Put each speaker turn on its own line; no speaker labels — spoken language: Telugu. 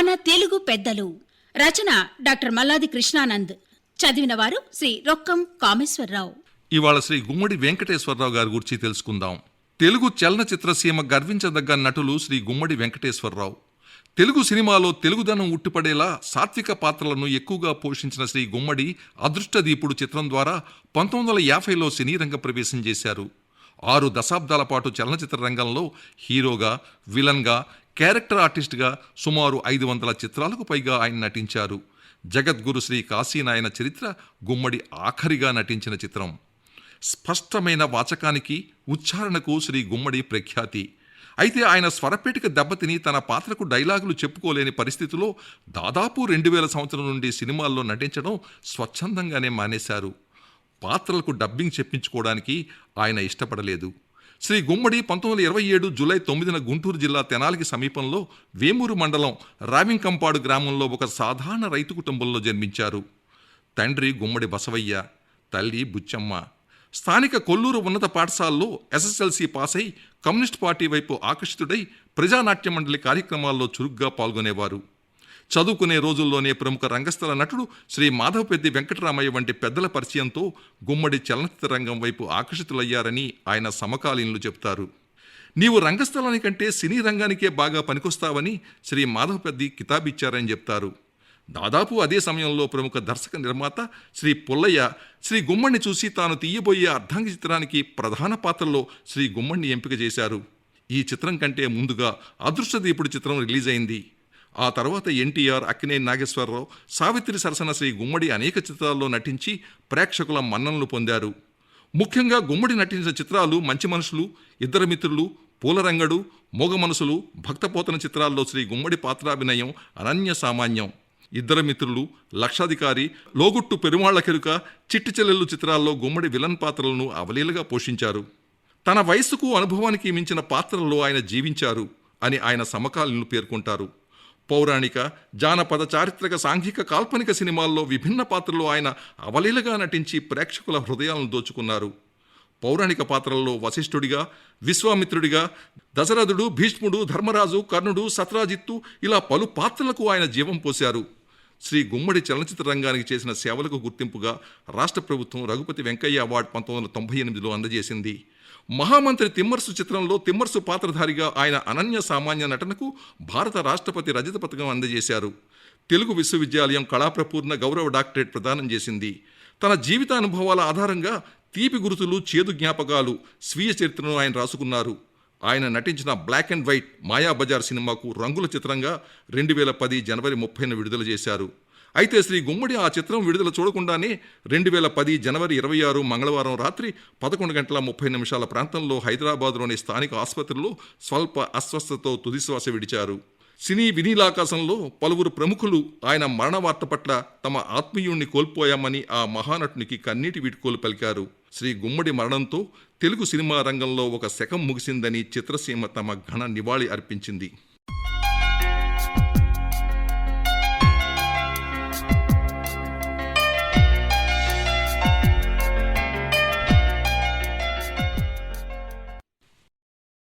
మన తెలుగు పెద్దలు. రచన డాక్టర్ మల్లాది కృష్ణానంద్. చదివిన వారు శ్రీ రొక్కం కామేశ్వరరావు.
ఇవాళ శ్రీ గుమ్మడి వెంకటేశ్వరరావు గారి గురించి తెలుసుకుందాం. తెలుగు చలనచిత్ర సీమ గర్వించదగ్గ నటులు శ్రీ గుమ్మడి వెంకటేశ్వరరావు. తెలుగు సినిమాలో తెలుగుదనం ఉట్టిపడేలా సాత్విక పాత్రలను ఎక్కువగా పోషించిన శ్రీ గుమ్మడి అదృష్టదీపుడు చిత్రం ద్వారా పంతొమ్మిది వందల యాభైలో సినీ రంగ ప్రవేశం చేశారు. ఆరు దశాబ్దాల పాటు చలనచిత్ర రంగంలో హీరోగా విలన్గా క్యారెక్టర్ ఆర్టిస్ట్గా సుమారు ఐదు వందల చిత్రాలకు పైగా ఆయన నటించారు. జగద్గురు శ్రీ కాశీనాయన చరిత్ర గుమ్మడి ఆఖరిగా నటించిన చిత్రం. స్పష్టమైన వాచకానికి ఉచ్చారణకు శ్రీ గుమ్మడి ప్రఖ్యాతి. అయితే ఆయన స్వరపేటిక దెబ్బతిని తన పాత్రకు డైలాగులు చెప్పుకోలేని పరిస్థితిలో దాదాపు రెండు వేల సంవత్సరం నుండి సినిమాల్లో నటించడం స్వచ్ఛందంగానే మానేశారు. పాత్రలకు డబ్బింగ్ చెప్పించుకోవడానికి ఆయన ఇష్టపడలేదు. శ్రీ గుమ్మడి పంతొమ్మిది వందల ఇరవై ఏడు జూలై తొమ్మిదిన గుంటూరు జిల్లా తెనాలికి సమీపంలో వేమూరు మండలం రావింకంపాడు గ్రామంలో ఒక సాధారణ రైతు కుటుంబంలో జన్మించారు. తండ్రి గుమ్మడి బసవయ్య తల్లి బుచ్చమ్మ. స్థానిక కొల్లూరు ఉన్నత పాఠశాలలో ఎస్ఎస్ఎల్సి పాస్ అయి కమ్యూనిస్ట్ పార్టీ వైపు ఆకర్షితుడై ప్రజానాట్య మండలి కార్యక్రమాల్లో చురుగ్గా పాల్గొనేవారు. చదువుకునే రోజుల్లోనే ప్రముఖ రంగస్థల నటుడు శ్రీ మాధవపెద్ది వెంకటరామయ్య వంటి పెద్దల పరిచయంతో గుమ్మడి చలనచిత్ర రంగం వైపు ఆకర్షితులయ్యారని ఆయన సమకాలీనులు చెప్తారు నీవు రంగస్థలానికంటే సినీ రంగానికే బాగా పనికొస్తావని శ్రీ మాధవపెద్ది కితాబిచ్చారని చెప్తారు. దాదాపు అదే సమయంలో ప్రముఖ దర్శక నిర్మాత శ్రీ పుల్లయ్య శ్రీ గుమ్మడిని చూసి తాను తీయబోయే అర్ధాంగ చిత్రానికి ప్రధాన పాత్రలో శ్రీ గుమ్మడిని ఎంపిక చేశారు. ఈ చిత్రం కంటే ముందుగా అదృష్టదీపుడు చిత్రం రిలీజ్ అయింది ఆ తర్వాత ఎన్టీఆర్ అక్కినేని నాగేశ్వరరావు సావిత్రి సరసన శ్రీ గుమ్మడి అనేక చిత్రాల్లో నటించి ప్రేక్షకుల మన్ననలు పొందారు. ముఖ్యంగా గుమ్మడి నటించిన చిత్రాలు మంచి మనుషులు ఇద్దరు మిత్రులు పూలరంగడు మోగ మనసులు భక్తపోతన చిత్రాల్లో శ్రీ గుమ్మడి పాత్రాభినయం అనన్య సామాన్యం. ఇద్దరు మిత్రులు లక్షాధికారి లోగుట్టు పెరుమాళ్ళ కెరుక చిట్టి చెల్లెళ్ళు చిత్రాల్లో గుమ్మడి విలన్ పాత్రలను అవలీలగా పోషించారు. తన వయస్సుకు అనుభవానికి మించిన పాత్రల్లో ఆయన జీవించారు అని ఆయన సమకాలీనులు పేర్కొంటారు. పౌరాణిక జానపద చారిత్రక సాంఘిక కాల్పనిక సినిమాల్లో విభిన్న పాత్రలు ఆయన అవలీలగా నటించి ప్రేక్షకుల హృదయాలను దోచుకున్నారు. పౌరాణిక పాత్రల్లో వశిష్ఠుడిగా విశ్వామిత్రుడిగా దశరథుడు భీష్ముడు ధర్మరాజు కర్ణుడు సత్రాజిత్తు ఇలా పలు పాత్రలకు ఆయన జీవం పోశారు. శ్రీ గుమ్మడి చలనచిత్ర రంగానికి చేసిన సేవలకు గుర్తింపుగా రాష్ట్ర ప్రభుత్వం రఘుపతి వెంకయ్య అవార్డు పంతొమ్మిది వందల తొంభై ఎనిమిదిలో అందజేసింది. మహామంత్రి తిమ్మర్సు చిత్రంలో తిమ్మర్సు పాత్రధారిగా ఆయన అనన్య సామాన్య నటనకు భారత రాష్ట్రపతి రజత పథకం అందజేశారు. తెలుగు విశ్వవిద్యాలయం కళాప్రపూర్ణ గౌరవ డాక్టరేట్ ప్రదానం చేసింది. తన జీవిత అనుభవాల ఆధారంగా తీపి గుర్తులు చేదు జ్ఞాపకాలు స్వీయ చరిత్రను ఆయన రాసుకున్నారు. ఆయన నటించిన బ్లాక్ అండ్ వైట్ మాయాబజార్ సినిమాకు రంగుల చిత్రంగా రెండు వేల పది జనవరి ముప్పైన విడుదల చేశారు. అయితే శ్రీ గుమ్మడి ఆ చిత్రం విడుదల చూడకుండానే రెండు వేల పది జనవరి ఇరవై ఆరు మంగళవారం రాత్రి పదకొండు గంటల ముప్పై నిమిషాల ప్రాంతంలో హైదరాబాద్లోని స్థానిక ఆసుపత్రిలో స్వల్ప అస్వస్థతతో తుదిశ్వాస విడిచారు. సినీ వినీలాకాశంలో పలువురు ప్రముఖులు ఆయన మరణ వార్త పట్ల తమ ఆత్మీయుణ్ణి కోల్పోయామని ఆ మహానటునికి కన్నీటి వీడ్కోలు పలికారు. శ్రీ గుమ్మడి మరణంతో తెలుగు సినిమా రంగంలో ఒక శకం ముగిసిందని చిత్రసీమ తమ ఘన నివాళి అర్పించింది.